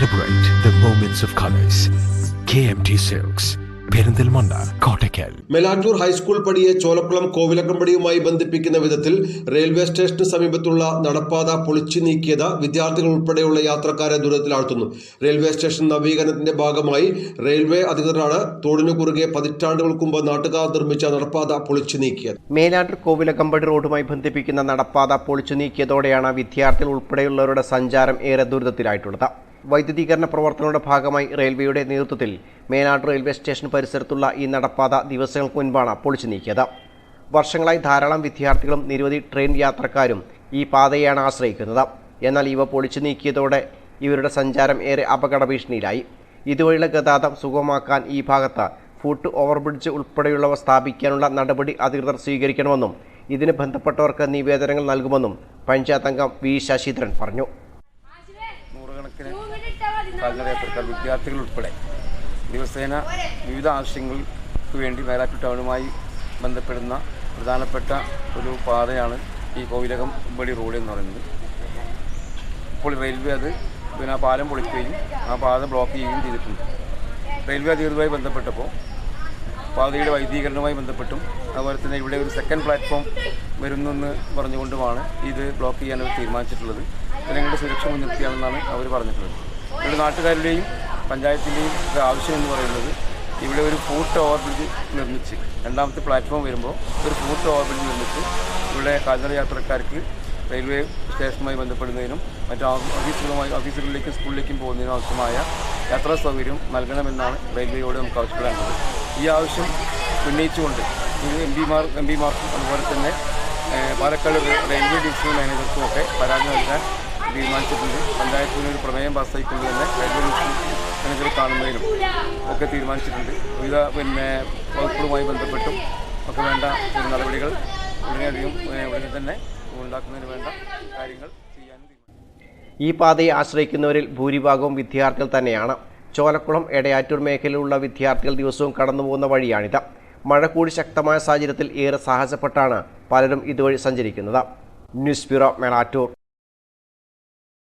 Celebrate the moments of colors. KMT Silks, Perinthalmanna Kottakkal Melattur high school പടിയെ Cholakkulam കോവിലക്കമ്പടിയുമായി ബന്ധിപ്പിക്കുന്ന വിധത്തിൽ railway സ്റ്റേഷന് സമീപത്തുള്ള നടപ്പാത പൊളിച്ചു നീക്കിയത് വിദ്യാർത്ഥികൾ ഉൾപ്പെടെയുള്ള യാത്രക്കാരെ ദുരിതത്തിലാഴ്ത്തുന്നു. റെയിൽവേ സ്റ്റേഷൻ നവീകരണത്തിന്റെ ഭാഗമായി റെയിൽവേ അധികൃതരാണ് തോടിനു കുറുകെ പതിറ്റാണ്ടുകൾക്ക് മുമ്പ് നാട്ടുകാർ നിർമ്മിച്ച നടപ്പാത പൊളിച്ചു നീക്കിയത്. മേലാറ്റൂർ കോവിലകമ്പടി റോഡുമായി ബന്ധിപ്പിക്കുന്ന നടപ്പാത പൊളിച്ചു നീക്കിയതോടെയാണ് വിദ്യാർത്ഥികൾ ഉൾപ്പെടെയുള്ളവരുടെ സഞ്ചാരം ഏറെ ദുരിതത്തിലായിട്ടുള്ളത്. വൈദ്യുതീകരണ പ്രവർത്തനങ്ങളുടെ ഭാഗമായി റെയിൽവേയുടെ നേതൃത്വത്തിൽ മേനാട് റെയിൽവേ സ്റ്റേഷൻ പരിസരത്തുള്ള ഈ നടപ്പാത ദിവസങ്ങൾക്ക് മുൻപാണ് പൊളിച്ചു നീക്കിയത്. വർഷങ്ങളായി ധാരാളം വിദ്യാർത്ഥികളും നിരവധി ട്രെയിൻ യാത്രക്കാരും ഈ പാതയാണ് ആശ്രയിക്കുന്നത്. എന്നാൽ ഇവ പൊളിച്ചു നീക്കിയതോടെ ഇവരുടെ സഞ്ചാരം ഏറെ അപകട ഭീഷണിയിലായി ഇതുവഴിയുള്ള ഗതാഗതം സുഗമമാക്കാൻ ഈ ഭാഗത്ത് ഫുട്ട് ഓവർബ്രിഡ്ജ് ഉൾപ്പെടെയുള്ളവ സ്ഥാപിക്കാനുള്ള നടപടി അധികൃതർ സ്വീകരിക്കണമെന്നും ഇതിന് ബന്ധപ്പെട്ടവർക്ക് നിവേദനങ്ങൾ നൽകുമെന്നും പഞ്ചായത്ത് അംഗം വി ശശിധരൻ പറഞ്ഞു. നൂറുകണക്കിന് കാൽനടയാത്രക്കാർ വിദ്യാർത്ഥികൾ ഉൾപ്പെടെ ദിവസേന വിവിധ ആവശ്യങ്ങൾക്ക് വേണ്ടി മേലാറ്റു ടൗണുമായി ബന്ധപ്പെടുന്ന പ്രധാനപ്പെട്ട ഒരു പാതയാണ് ഈ കോവിലകം വഴി റോഡ് എന്ന് പറയുന്നത്. ഇപ്പോൾ റെയിൽവേ അത് പിന്നെ ആ പാലം പൊളിക്കുകയും ആ പാത ബ്ലോക്ക് ചെയ്യുകയും ചെയ്തിട്ടുണ്ട്. റെയിൽവേ അധികൃതരുമായി ബന്ധപ്പെട്ടപ്പോൾ പാതയുടെ വൈദ്യീകരണവുമായി ബന്ധപ്പെട്ടും അതുപോലെ തന്നെ ഇവിടെ ഒരു സെക്കൻഡ് പ്ലാറ്റ്ഫോം വരുന്നെന്ന് പറഞ്ഞുകൊണ്ടുമാണ് ഇത് ബ്ലോക്ക് ചെയ്യാൻ തീരുമാനിച്ചിട്ടുള്ളത്. ജനങ്ങളുടെ സുരക്ഷ മുൻനിർത്തിയാണെന്നാണ് അവർ പറഞ്ഞിട്ടുള്ളത്. ഇവിടെ നാട്ടുകാരുടെയും പഞ്ചായത്തിന്റെയും ആവശ്യം എന്ന് പറയുന്നത് ഇവിടെ ഒരു ഫൂട്ട് ഓവർ ബ്രിഡ്ജ് നിർമ്മിച്ച് രണ്ടാമത്തെ പ്ലാറ്റ്ഫോം വരുമ്പോൾ ഒരു ഫൂട്ട് ഓവർ ബ്രിഡ്ജ് നിർമ്മിച്ച് ഇവിടെ കാൽനട യാത്രക്കാർക്ക് റെയിൽവേ സ്റ്റേഷനുമായി ബന്ധപ്പെടുന്നതിനും മറ്റു ഓഫീസുകളുമായി ഓഫീസുകളിലേക്കും സ്കൂളിലേക്കും പോകുന്നതിനും ആവശ്യമായ യാത്രാ സൗകര്യം നൽകണമെന്നാണ് റെയിൽവേയോട് നമുക്ക് ആവശ്യപ്പെടേണ്ടത്. ഈ ആവശ്യം ഉന്നയിച്ചുകൊണ്ട് എം പിമാർ എം പിമാർക്കും അതുപോലെ തന്നെ പാലക്കാട് റെയിൽവേ ഡിവിഷൻ മാനേജർക്കും ഒക്കെ പരാതി നൽകാൻ തീരുമാനിച്ചിട്ടുണ്ട്. പഞ്ചായത്തിന് ഒരു പ്രമേയം പാസ്സായിക്കൊണ്ട് തന്നെ ഡിവിഷൻ കാണുന്നതിനും ഒക്കെ തീരുമാനിച്ചിട്ടുണ്ട്. വിവിധ പിന്നെ വകുപ്പുകളുമായി ബന്ധപ്പെട്ടും ഒക്കെ വേണ്ട നടപടികൾ ഉടനെയധികം ഉടനെ തന്നെ ഉണ്ടാക്കുന്നതിന് വേണ്ട കാര്യങ്ങൾ ഈ പാതയെ ആശ്രയിക്കുന്നവരിൽ ഭൂരിഭാഗവും വിദ്യാർത്ഥികൾ തന്നെയാണ്. ചോലക്കുളം എടയാറ്റൂർ മേഖലയിലുള്ള വിദ്യാർത്ഥികൾ ദിവസവും കടന്നു പോകുന്ന വഴിയാണിത്. മഴ കൂടി ശക്തമായ സാഹചര്യത്തിൽ ഏറെ സാഹസപ്പെട്ടാണ് പലരും ഇതുവഴി സഞ്ചരിക്കുന്നത്. News bureau Melattur.